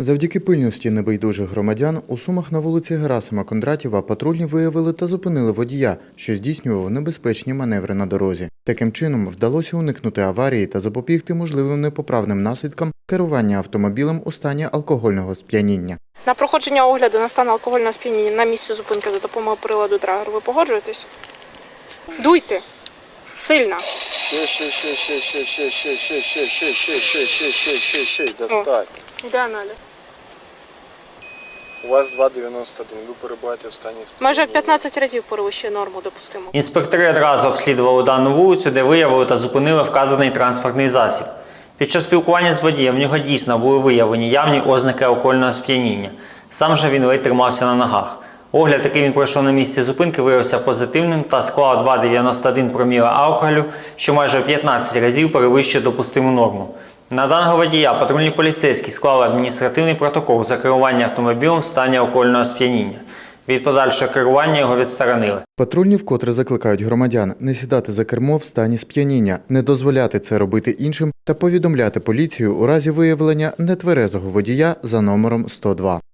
Завдяки пильності небайдужих громадян у Сумах на вулиці Герасима Кондратєва патрульні виявили та зупинили водія, що здійснював небезпечні маневри на дорозі. Таким чином вдалося уникнути аварії та запобігти можливим непоправним наслідкам керування автомобілем у стані алкогольного сп'яніння. На проходження огляду на стан алкогольного сп'яніння на місці зупинки за допомогою приладу драгер. Ви погоджуєтесь? Дуйте. Сильно. Ще, ще, ще, ще, ще, ще, ще, ще, ще, ще, ще, ще, ще, ще, ще, ще, достань. Йде аналіз. У вас 2,91, ви перебуваєте в стані Майже в 15 разів перевищує норму допустимо. Інспектори одразу обслідували дану вулицю, де виявили та зупинили вказаний транспортний засіб. Під час спілкування з водієм в нього дійсно були виявлені явні ознаки алкогольного сп'яніння. Сам же він ледь тримався на ногах. Огляд, який він пройшов на місці зупинки, виявився позитивним та склав 2,91 проміла алкоголю, що майже в 15 разів перевищує допустиму норму. На даного водія патрульні поліцейські склали адміністративний протокол за керування автомобілем в стані алкогольного сп'яніння. Від подальшого керування його відсторонили. Патрульні вкотре закликають громадян не сідати за кермо в стані сп'яніння, не дозволяти це робити іншим та повідомляти поліцію у разі виявлення нетверезого водія за номером 102.